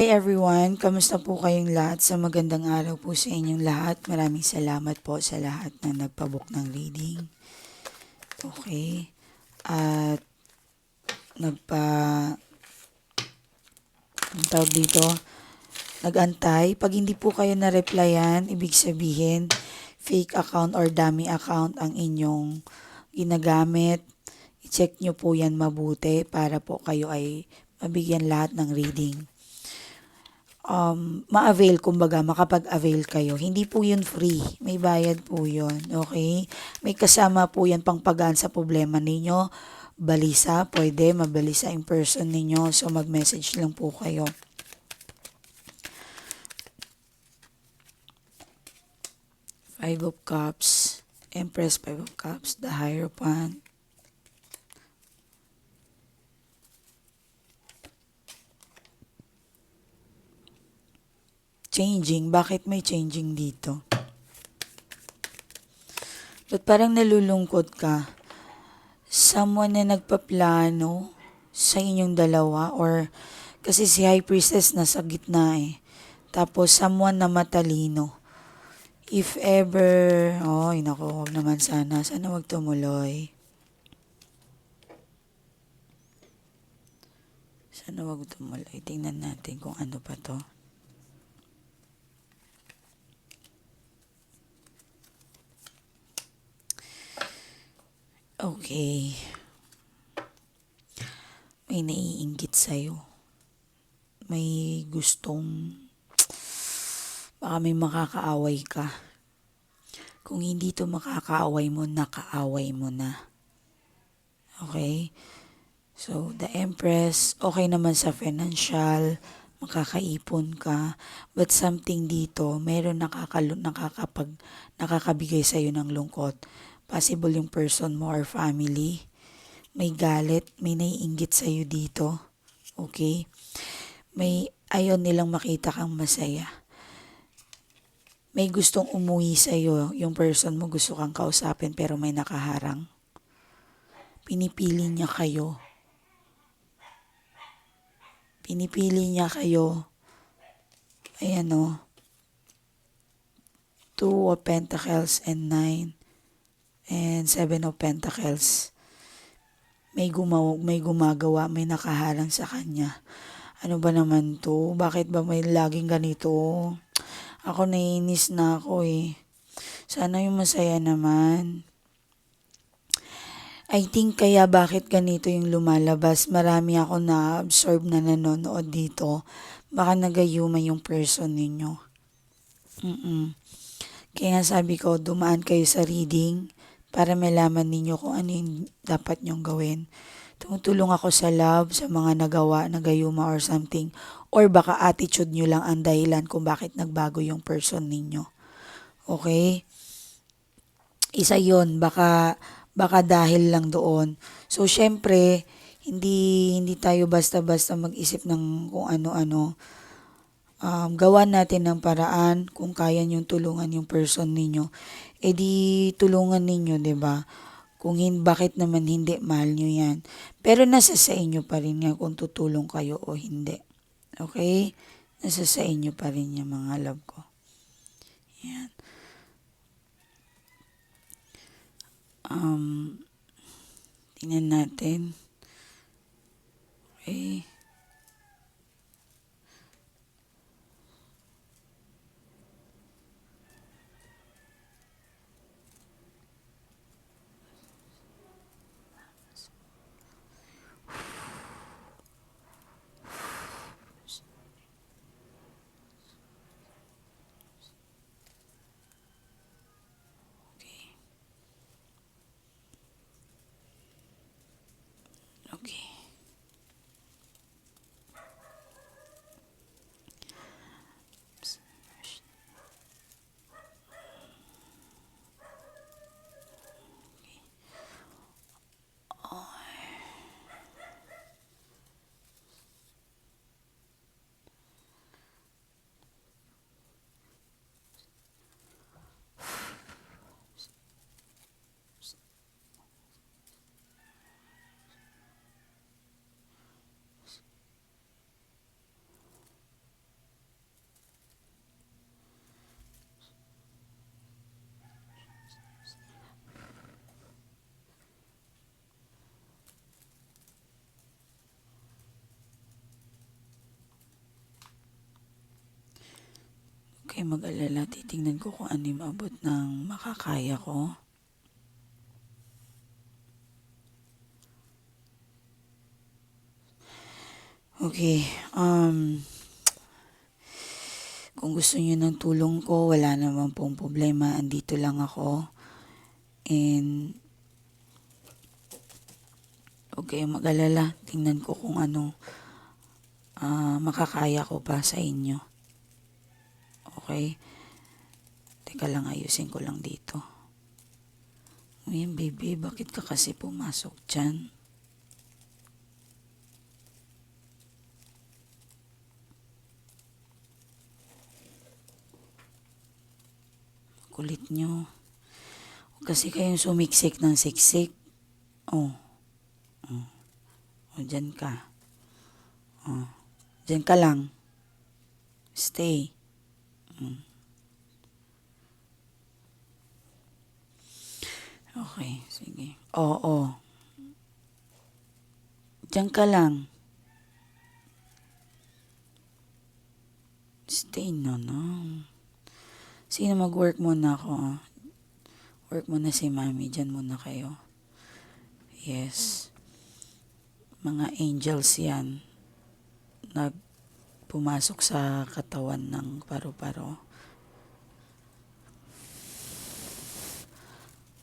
Hi everyone, kamusta po kayong lahat? Sa magandang araw po sa inyong lahat. Maraming salamat po sa lahat na nagpabook ng reading. Okay. At nagpa ang tawag dito, nagantay. Pag hindi po kayo na-replyan, ibig sabihin, fake account or dummy account ang inyong ginagamit. I-check nyo po yan mabuti para po kayo ay mabigyan lahat ng reading um, ma-avail, kumbaga, makapag-avail kayo. Hindi po yun free. May bayad po yun. Okay? May kasama po yan pang pagaan sa problema ninyo. Balisa, pwede, mabalisa in person ninyo. So, mag-message lang po kayo. Five of Cups, Empress, Five of Cups, the Hierophant, changing. Bakit may changing dito? Ba't parang nalulungkot ka? Someone na nagpaplano sa inyong dalawa or kasi si High Priestess nasa gitna eh. Tapos someone na matalino. If ever, oh, nako, wag naman sana. Sana wag tumuloy. Sana wag tumuloy. Tingnan natin kung ano pa to. Okay. May naiinggit sa'yo. May gustong baka may makakaaway ka. Kung hindi to makakaaway mo, nakaaway mo na. Okay? So, the Empress, okay naman sa financial, makakaipon ka, but something dito, meron nakakalo, nakakapag, nakakabigay sa'yo ng lungkot possible yung person mo or family. May galit, may naiinggit sa'yo dito. Okay? May ayaw nilang makita kang masaya. May gustong umuwi sa'yo, yung person mo gusto kang kausapin pero may nakaharang. Pinipili niya kayo. Pinipili niya kayo. Ayan o. Two of Pentacles and Nine and Seven of Pentacles. May, gumaw, may gumagawa, may nakaharang sa kanya. Ano ba naman to? Bakit ba may laging ganito? Ako naiinis na ako eh. Sana yung masaya naman. I think kaya bakit ganito yung lumalabas. Marami ako na-absorb na nanonood dito. Baka nagayuma yung person ninyo. Mm-mm. Kaya sabi ko, dumaan kayo sa reading para malaman ninyo kung ano yung dapat nyong gawin. Tumutulong ako sa love, sa mga nagawa, nagayuma or something. Or baka attitude nyo lang ang dahilan kung bakit nagbago yung person ninyo. Okay? Isa yon baka, baka dahil lang doon. So, syempre, hindi, hindi tayo basta-basta mag-isip ng kung ano-ano. Um, gawa natin ng paraan kung kaya nyong tulungan yung person ninyo eh di tulungan ninyo, 'di ba? Kung hin, bakit naman hindi mahal nyo yan. Pero nasa sa inyo pa rin yan kung tutulong kayo o hindi. Okay? Nasa sa inyo pa rin yan mga love ko. Yan. Um, tingnan natin. Okay. Okay, mag-alala. Titingnan ko kung ano yung abot ng makakaya ko. Okay, um, kung gusto niyo ng tulong ko, wala naman pong problema. Andito lang ako. And, okay, mag-alala. Tingnan ko kung ano ah, makakaya ko pa sa inyo. Okay? Teka lang, ayusin ko lang dito. Ayan, baby, bakit ka kasi pumasok dyan? Kulit nyo. Huwag kasi kayong sumiksik ng siksik. Oh. Oh. Oh, dyan ka. Oh. Dyan ka lang. Stay. Okay, sige. Oo. Diyan ka lang. Stay na no. Sino mag-work muna ako? ah? Work muna si mami. Diyan muna kayo. Yes. Mga angels yan. Na pumasok sa katawan ng paru-paro.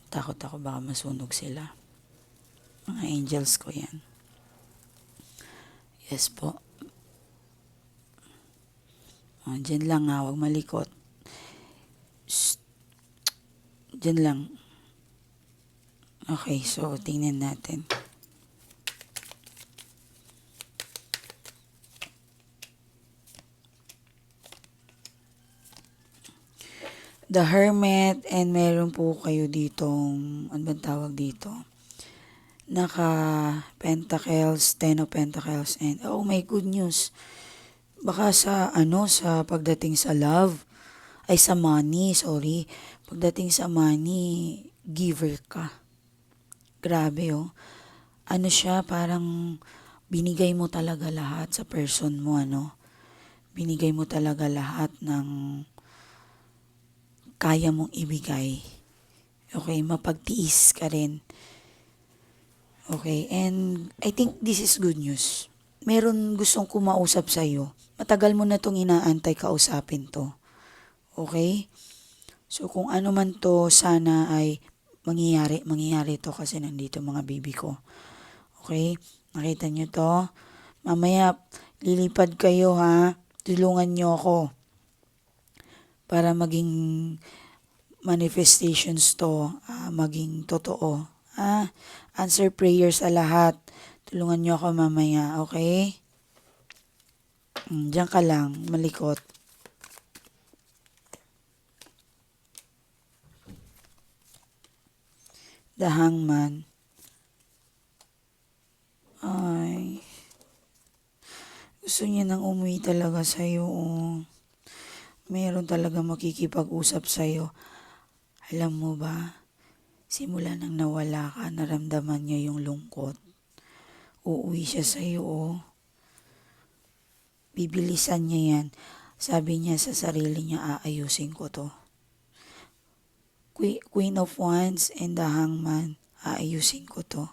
Takot ako baka masunog sila. Mga angels ko yan. Yes po. O, dyan lang ha, huwag malikot. Shh. Dyan lang. Okay, so tingnan natin. The Hermit and meron po kayo ditong, ano bang tawag dito? Naka Pentacles, Ten of Pentacles and oh my good news. Baka sa ano sa pagdating sa love ay sa money, sorry. Pagdating sa money, giver ka. Grabe oh. Ano siya parang binigay mo talaga lahat sa person mo ano. Binigay mo talaga lahat ng kaya mong ibigay. Okay, mapagtiis ka rin. Okay, and I think this is good news. Meron gustong kumausap sa iyo. Matagal mo na tong inaantay kausapin to. Okay? So kung ano man to, sana ay mangyayari, mangyayari to kasi nandito mga baby ko. Okay? Nakita nyo to? Mamaya, lilipad kayo ha. Tulungan nyo ako para maging manifestations to, ah, maging totoo. Ah, answer prayers sa lahat. Tulungan nyo ako mamaya, okay? Mm, Diyan ka lang, malikot. The hangman. Ay. Gusto niya nang umuwi talaga sa'yo. Oh meron talaga makikipag-usap sa'yo. Alam mo ba, simula nang nawala ka, naramdaman niya yung lungkot. Uuwi siya sa'yo, oh. Bibilisan niya yan. Sabi niya sa sarili niya, aayusin ko to. Que- Queen of Wands and the Hangman, aayusin ko to.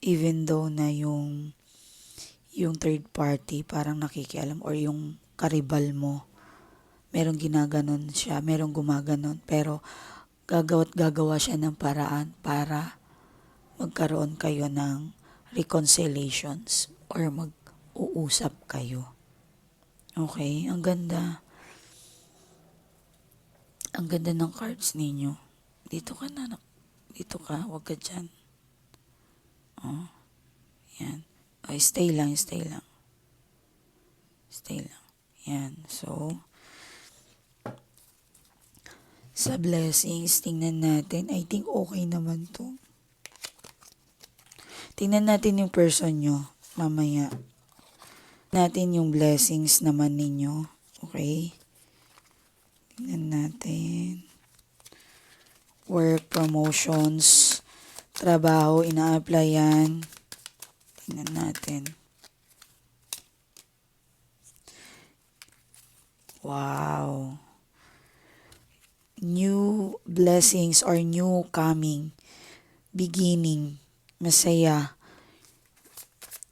Even though na yung yung third party parang nakikialam or yung karibal mo merong ginaganon siya, merong gumaganon, pero gagawa't gagawa siya ng paraan para magkaroon kayo ng reconciliations or mag-uusap kayo. Okay, ang ganda. Ang ganda ng cards ninyo. Dito ka na, dito ka, wag ka dyan. Oh, yan. Okay, stay lang, stay lang. Stay lang. Yan, so, sa blessings, tingnan natin. I think okay naman to. Tingnan natin yung person nyo mamaya. Natin yung blessings naman ninyo. Okay? Tingnan natin. Work, promotions, trabaho, ina-applyan. Tingnan natin. Wow. New blessings or new coming. Beginning. Masaya.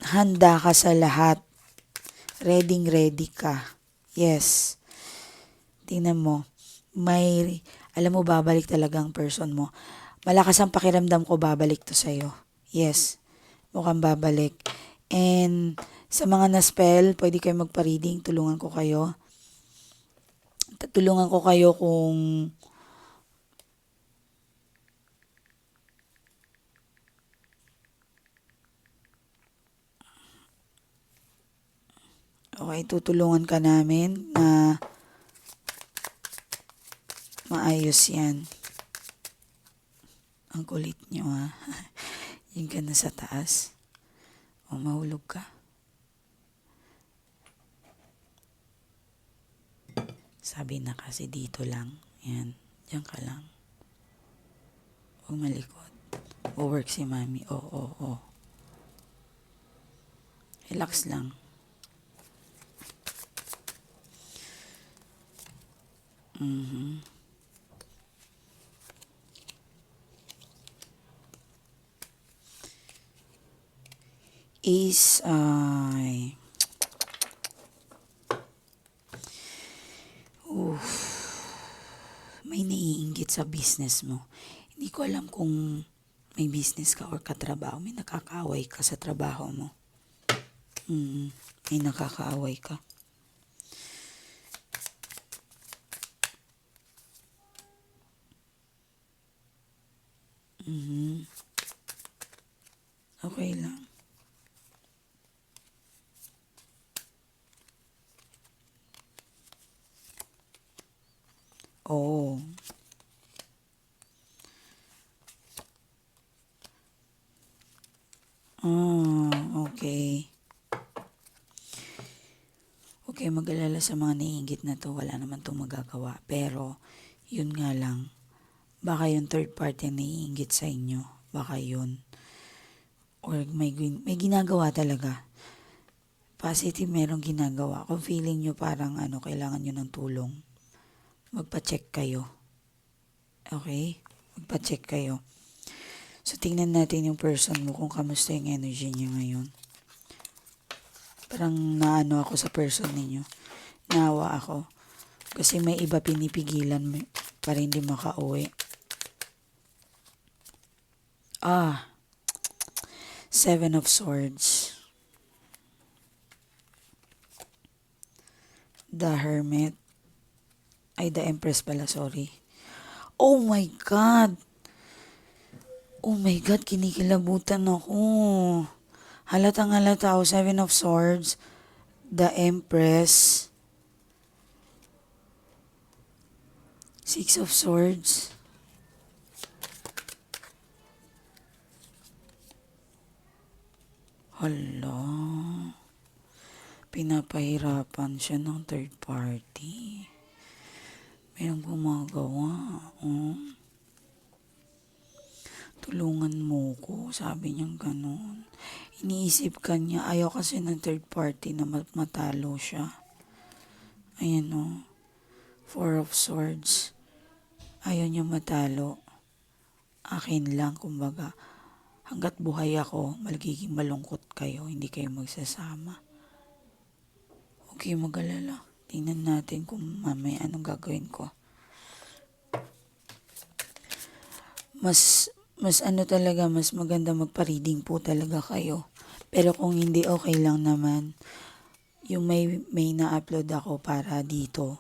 Handa ka sa lahat. Ready ready ka. Yes. Tingnan mo. May, alam mo, babalik talaga ang person mo. Malakas ang pakiramdam ko, babalik to sa'yo. Yes. Mukhang babalik. And sa mga na-spell, pwede kayo magpa-reading. Tulungan ko kayo. Tulungan ko kayo kung Okay, tutulungan ka namin na maayos yan. Ang kulit nyo ha. Yung ka na sa taas. O mahulog ka. Sabi na kasi dito lang. Yan. Diyan ka lang. Huwag malikot. O work si mami. O, o, o. Relax lang. Mhm. Is ay Oof. May naiinggit sa business mo. Hindi ko alam kung may business ka or katrabaho. May nakakaaway ka sa trabaho mo. Mm, may nakakaaway ka. Okay lang. Oo. Ah, okay. Okay, mag-alala sa mga naiinggit na to. Wala naman itong magagawa. Pero, yun nga lang. Baka yung third party ang naiinggit sa inyo. Baka yun. Or may, may ginagawa talaga. Positive merong ginagawa. Kung feeling nyo parang ano, kailangan nyo ng tulong, magpa-check kayo. Okay? Magpa-check kayo. So, tingnan natin yung person mo kung kamusta yung energy niya ngayon. Parang naano ako sa person ninyo. Nawa ako. Kasi may iba pinipigilan para hindi makauwi. Ah. Seven of Swords. The Hermit. Ay, the Empress pala, sorry. Oh my God! Oh my God, kinikilabutan ako. Halatang halata ako. Seven of Swords. The Empress. Six of Swords. Hala. Pinapahirapan siya ng third party. Mayroong gumagawa. Oh. Tulungan mo ko, sabi niya ganun. Iniisip ka niya, ayaw kasi ng third party na mat- matalo siya. Ayan o. Four of Swords. Ayaw niya matalo. Akin lang, kumbaga. Hanggat buhay ako, magiging malungkot kayo, hindi kayo magsasama. Okay, mag-alala. Tingnan natin kung mamaya anong gagawin ko. Mas, mas ano talaga, mas maganda magpa-reading po talaga kayo. Pero kung hindi, okay lang naman. Yung may, may na-upload ako para dito,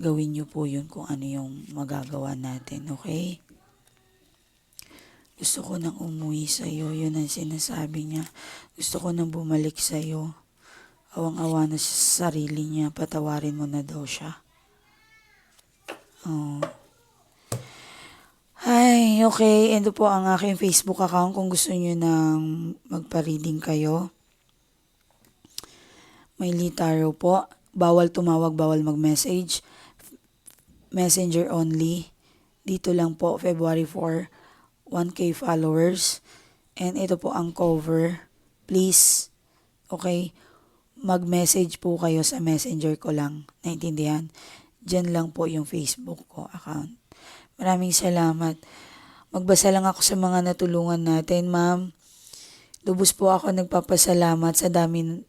gawin nyo po yun kung ano yung magagawa natin, okay? Gusto ko nang umuwi sa'yo, yun ang sinasabi niya. Gusto ko nang bumalik sa'yo. Awang-awa na sa sarili niya, patawarin mo na daw siya. Oh. Ay, okay. Ito po ang aking Facebook account kung gusto niyo nang magpa-reading kayo. May Litaro po. Bawal tumawag, bawal mag-message. Messenger only. Dito lang po, February 4, 1K followers. And ito po ang cover. Please, okay, mag-message po kayo sa messenger ko lang. Naintindihan? Diyan lang po yung Facebook ko account. Maraming salamat. Magbasa lang ako sa mga natulungan natin, ma'am. Lubos po ako nagpapasalamat sa dami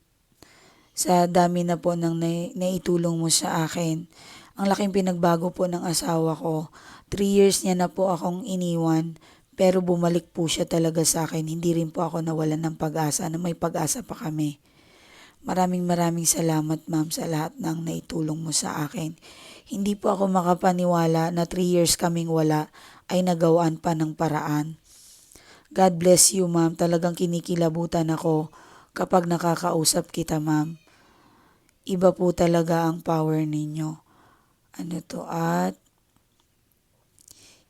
sa dami na po ng nai- naitulong mo sa akin. Ang laking pinagbago po ng asawa ko. Three years niya na po akong iniwan, pero bumalik po siya talaga sa akin. Hindi rin po ako nawalan ng pag-asa na may pag-asa pa kami. Maraming maraming salamat ma'am sa lahat ng naitulong mo sa akin. Hindi po ako makapaniwala na 3 years kaming wala ay nagawaan pa ng paraan. God bless you ma'am. Talagang kinikilabutan ako kapag nakakausap kita ma'am. Iba po talaga ang power ninyo. Ano to at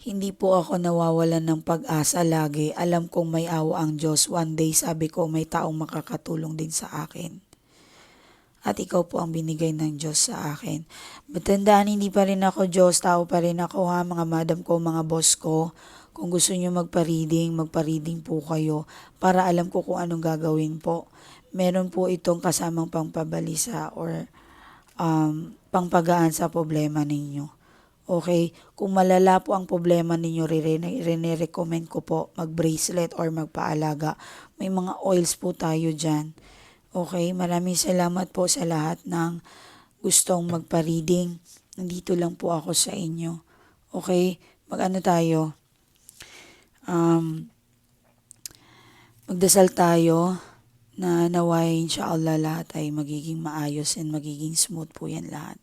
hindi po ako nawawalan ng pag-asa lagi. Alam kong may awa ang Diyos. One day sabi ko may taong makakatulong din sa akin at ikaw po ang binigay ng Diyos sa akin. Matandaan, hindi pa rin ako Diyos, tao pa rin ako ha, mga madam ko, mga boss ko. Kung gusto nyo magpa-reading, magpa-reading po kayo para alam ko kung anong gagawin po. Meron po itong kasamang pangpabalisa or um, pangpagaan sa problema ninyo. Okay? Kung malala po ang problema ninyo, rinire-recommend ko po mag-bracelet or magpaalaga. May mga oils po tayo dyan. Okay, maraming salamat po sa lahat ng gustong magpa-reading. Nandito lang po ako sa inyo. Okay, mag-ano tayo? Um, magdasal tayo na naway inshallah lahat ay magiging maayos and magiging smooth po yan lahat.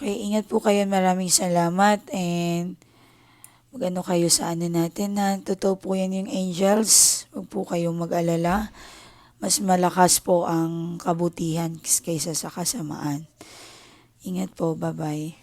Okay, ingat po kayo. Maraming salamat and magano kayo sa ano natin na totoo po yan yung angels. Huwag po kayong mag-alala. Mas malakas po ang kabutihan kaysa sa kasamaan. Ingat po. Bye-bye.